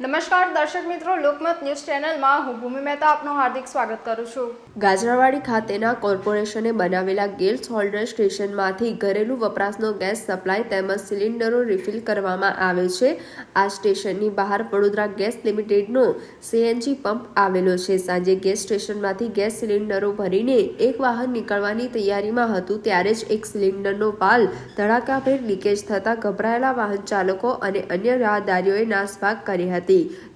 નમસ્કાર, દર્શક મિત્રો, લોકમત ન્યૂઝ ચેનલમાં હું ભૂમિ મહેતા આપનું હાર્દિક સ્વાગત કરું છું. ગાજરાવાડી ખાતેના કોર્પોરેશને બનાવેલા ગેસ હોલ્ડર સ્ટેશનમાંથી ઘરેલું વપરાશનો ગેસ સપ્લાય તેમજ સિલિન્ડરો રિફિલ કરવામાં આવે છે. આ સ્ટેશનની બહાર વડોદરા ગેસ લિમિટેડનો સીએનજી પંપ આવેલો છે. સાંજે ગેસ સ્ટેશનમાંથી ગેસ સિલિન્ડરો ભરીને એક વાહન નીકળવાની તૈયારીમાં હતું ત્યારે જ એક સિલિન્ડરનો પાલ ધડાકાભેર લીકેજ થતાં ગભરાયેલા વાહન ચાલકો અને અન્ય રાહદારીઓએ નાસભાગ કરી હતી.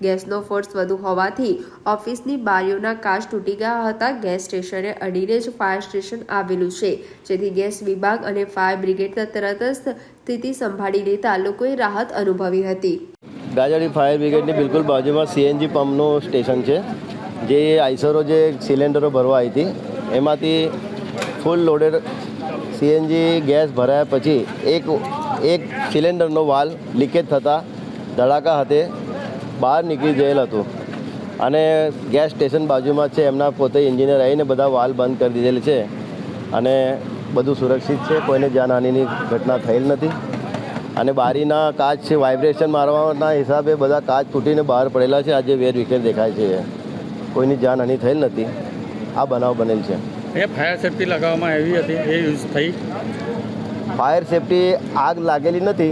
ગેસનો ફોર્સ વધુ હોવાથી ઓફિસની બારીઓના કાચ તૂટી ગયા હતા. ગેસ સ્ટેશને અડીને જ ફાયર સ્ટેશન આવેલું છે, જેથી ગેસ વિભાગ અને ફાયર બ્રિગેડ તરત જ સ્થિતિ સંભાળી લેતા લોકોએ રાહત અનુભવી હતી. ગાજડી ફાયર બ્રિગેડની બિલકુલ બાજુમાં સીએનજી પંપનું સ્ટેશન છે, જે આઈસરો જે સિલિન્ડરો ભરવા આવી હતી, એમાંથી ફૂલ લોડેડ સીએનજી ગેસ ભરાયા પછી એક એક સિલિન્ડરનો વાલ લીકેજ થતાં ધડાકા હાથે બહાર નીકળી ગયેલ હતું. અને ગેસ સ્ટેશન બાજુમાં છે એમના પોતે એન્જિનિયર આવીને બધા વાલ બંધ કરી દીધેલ છે. અને બધું સુરક્ષિત છે કોઈને જાનહાનિની ઘટના થયેલ નથી. અને બારીના કાચ છે વાઇબ્રેશન મારવાના હિસાબે બધા કાચ તૂટીને બહાર પડેલા છે. આજે વેર વિખેર દેખાય છે. કોઈની જાનહાનિ થયેલ નથી. આ બનાવ બનેલ છે. ફાયર સેફ્ટી લગાવવામાં આવી હતી એ યુઝ થઈ? ફાયર સેફટી આગ લાગેલી નથી.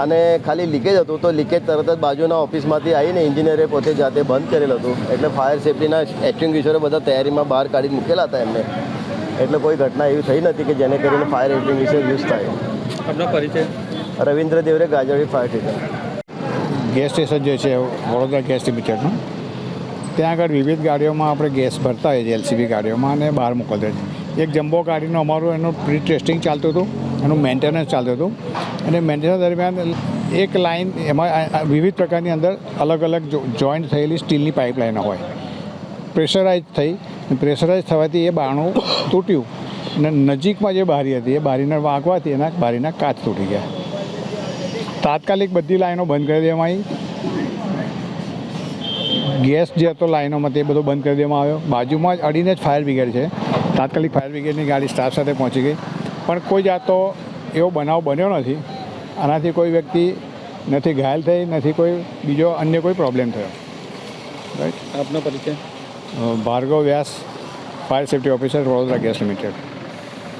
અને ખાલી લીકેજ હતું તો લીકેજ તરત જ બાજુના ઓફિસમાંથી આવીને એન્જિનિયરે પોતે જાતે બંધ કરેલ હતું. એટલે ફાયર સેફટીના એક્સ્ટિંગ્વિશરો બધા તૈયારીમાં બહાર કાઢી મૂકેલા હતા એમને. એટલે કોઈ ઘટના એવી થઈ નથી કે જેને કરીને ફાયર એક્સ્ટિંગ્વિશર યુઝ થાય. આપનો પરિચય? Ravindra Devre Gajdi fire station gas station જે છે વડોદરા ગેસ લિમિટેડનું ત્યાં આગળ વિવિધ ગાડીઓમાં આપણે ગેસ ભરતા હોઈએ છીએ એલસીબી ગાડીઓમાં અને બહાર મોકલતા એક જમ્બો ગાડીનું અમારું એનું પ્રી ટેસ્ટિંગ ચાલતું હતું એનું મેન્ટેનન્સ ચાલતું હતું. અને મેન્ટેનન્સ દરમિયાન એક લાઇન એમાં વિવિધ પ્રકારની અંદર અલગ અલગ જોઈન્ટ થયેલી સ્ટીલની પાઇપલાઇનો હોય. પ્રેશરાઇઝ થઈ પ્રેશરાઇઝ થવાથી એ બારણું તૂટ્યું અને નજીકમાં જે બારી હતી, એ બારીને વાંકવાથી એના બારીના કાચ તૂટી ગયા. તાત્કાલિક બધી લાઈનો બંધ કરી દેવામાં ગેસ જે હતો લાઈનોમાં તે બધો બંધ કરી દેવામાં આવ્યો. બાજુમાં જ અડીને જ ફાયર બ્રિગેડ છે. તાત્કાલિક ફાયર બ્રિગેડની ગાડી સ્ટાફ સાથે પહોંચી ગઈ. પણ કોઈ જાતો એવો બનાવ બન્યો નથી. આનાથી કોઈ વ્યક્તિ નથી ઘાયલ થઈ નથી કોઈ બીજો અન્ય કોઈ પ્રોબ્લેમ થયો. રાઈટ આપનો પરિચય? Bhargav Vyas fire safety officer Vadodara gas limited